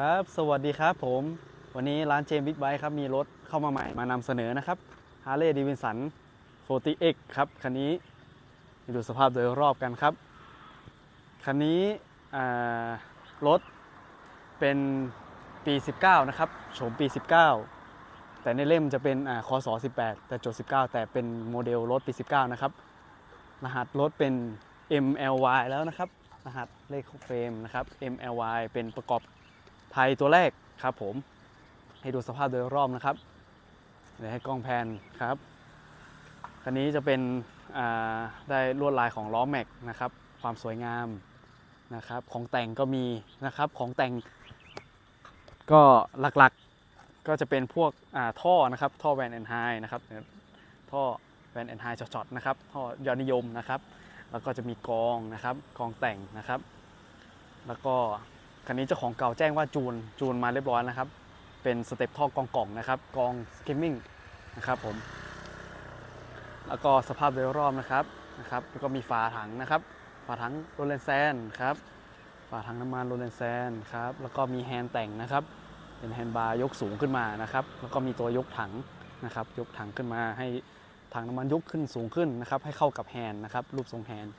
ครับ สวัสดีครับผม วันนี้ร้านเจมบิ๊กไบค์ครับ มีรถเข้ามาใหม่มานำเสนอนะครับ Harley Davidson 40X ครับ คันนี้มาดูสภาพโดยรอบกันครับ คันนี้รถเป็นปี 19 นะครับ โฉมปี 19 แต่ในเล่มจะเป็นอ่าคศ18 แต่จด 19 แต่เป็นโมเดลรถปี 19 นะครับ รหัสรถเป็น MLY แล้วนะครับ รหัสเลขเฟรมนะครับ MLY เป็นประกอบ ไทยตัวแรกครับผมให้ดูสภาพโดยรอบนะครับเดี๋ยวให้กล้องแพนครับคันนี้จะเป็นได้ลวดลายของล้อแม็กนะครับ ความสวยงามนะครับ ของแต่งก็มีนะครับของแต่งก็หลักๆก็จะเป็นพวกท่อนะครับ ท่อแวนแอนไฮนะครับท่อแวนแอนไฮช็อตๆนะครับท่อยอดนิยมนะครับ แล้วก็จะมีกองนะครับกองแต่งนะครับ แล้วก็ คันนี้เจ้าของเก่าแจ้งว่าจูนจูนมาเรียบร้อยนะครับ เป็นสเต็ปท่อกองกล่องนะครับ กองสกิมมิ่งนะครับผม แล้วก็สภาพโดยรอบนะครับนะครับ แล้วก็มีฝาถังนะครับ ฝาถังโรเลนแซนครับ ฝาถังน้ำมันโรเลนแซนครับ แล้วก็มีแฮนด์แต่งนะครับ เป็นแฮนด์บาร์ยกสูงขึ้นมานะครับ แล้วก็มีตัวยกถังนะครับ ยกถังขึ้นมาให้ถังน้ำมันยกขึ้นสูงขึ้นนะครับ ให้เข้ากับแฮนด์นะครับ รูปทรงแฮนด์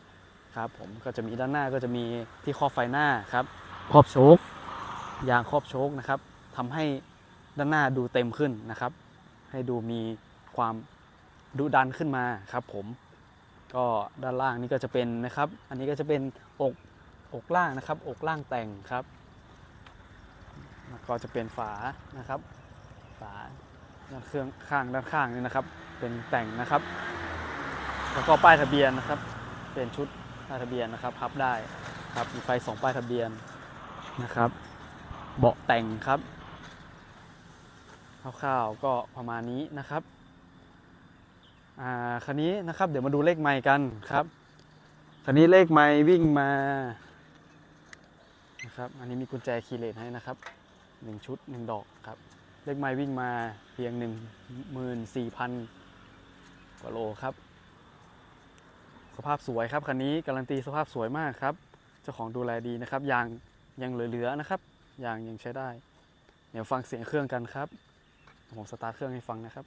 ครับผม ก็จะมีด้านหน้าก็จะมีที่ครอบไฟหน้าครับ ครอบโชคยางครอบโชคนะครับทำให้ด้านหน้าดูเต็มขึ้นนะครับ ให้ดูมีความดุดันขึ้นมาครับผมก็ด้านล่างนี่ก็จะเป็นนะครับ อันนี้ก็จะเป็นอกอกล่างนะครับ อกล่างแต่งครับแล้วก็จะเป็นฝานะครับ ฝาด้านเครื่องข้างด้านข้างนี่นะครับ เป็นแต่งนะครับ แล้วก็ป้ายทะเบียนนะครับ เป็นชุดป้ายทะเบียนนะครับพับได้ครับมีไฟสองป้ายทะเบียน นะครับ เบาะแต่งครับคร่าวๆก็ประมาณนี้นะครับอ่าคันนี้นะครับ เดี๋ยวมาดูเลขไมค์กันครับคันนี้เลขไมค์วิ่งมานะครับอันนี้มีกุญแจคีย์เลนให้นะครับหนึ่งชุดหนึ่งดอกครับ เลขไมค์วิ่งมาเพียง14,000กว่าโลครับ สภาพสวยครับคันนี้การันตีสภาพสวยมากครับ เจ้าของดูแลดีนะครับยาง ยังเหลือๆนะครับยางยังใช้ได้ เดี๋ยวฟังเสียงเครื่องกันครับ ผมสตาร์ทเครื่องให้ฟังนะครับ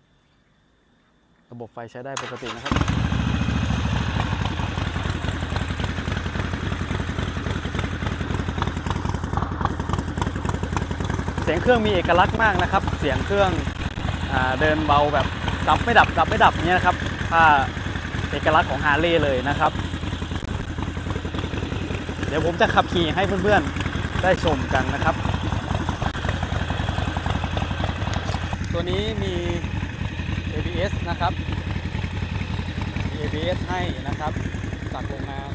ระบบไฟใช้ได้ปกตินะครับ เสียงเครื่องมีเอกลักษณ์มากนะครับ เสียงเครื่องอเดินเบาแบบดับไม่ดับดับไม่ดับเนี้ยนะครับถ้าเอกลักษณ์ของฮาร์เลย์เลยนะครับ เดี๋ยวผมจะขับขี่ให้เพื่อนๆ ได้ชมกันนะครับ ตัวนี้มี ABS นะครับมี ABS ให้นะครับจากโรงงาน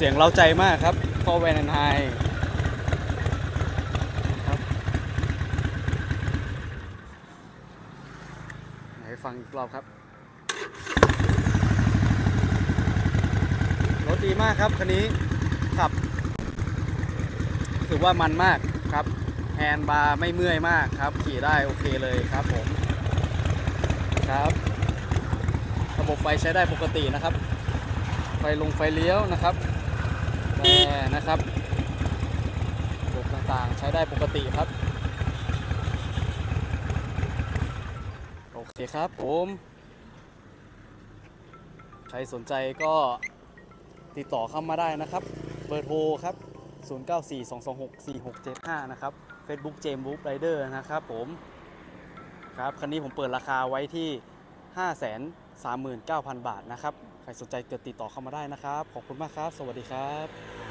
เสียงเร้าใจมากครับพ่อแวนแอนไฮครับไหนฟังอีกรอบครับ รถดีมากครับคันนี้ขับ ถือว่ามันมากครับ แฮนด์บาร์ไม่เมื่อยมากครับ ขี่ได้โอเคเลยครับผม ครับ ระบบไฟใช้ได้ปกตินะครับ ไฟลงไฟเลี้ยวนะครับ แต่นะครับระบบต่างๆใช้ได้ปกติครับ โอเคครับผม ใครสนใจก็ติดต่อเข้ามาได้นะครับ เบอร์โทรครับ 0942264675 นะครับ Facebook เจมส์บุ๊กไรเดอร์นะครับผม ครับ คันนี้ผมเปิดราคาไว้ที่ 539,000 บาทนะครับ ใครสนใจเกิดติดต่อเข้ามาได้นะครับ ขอบคุณมากครับ สวัสดีครับ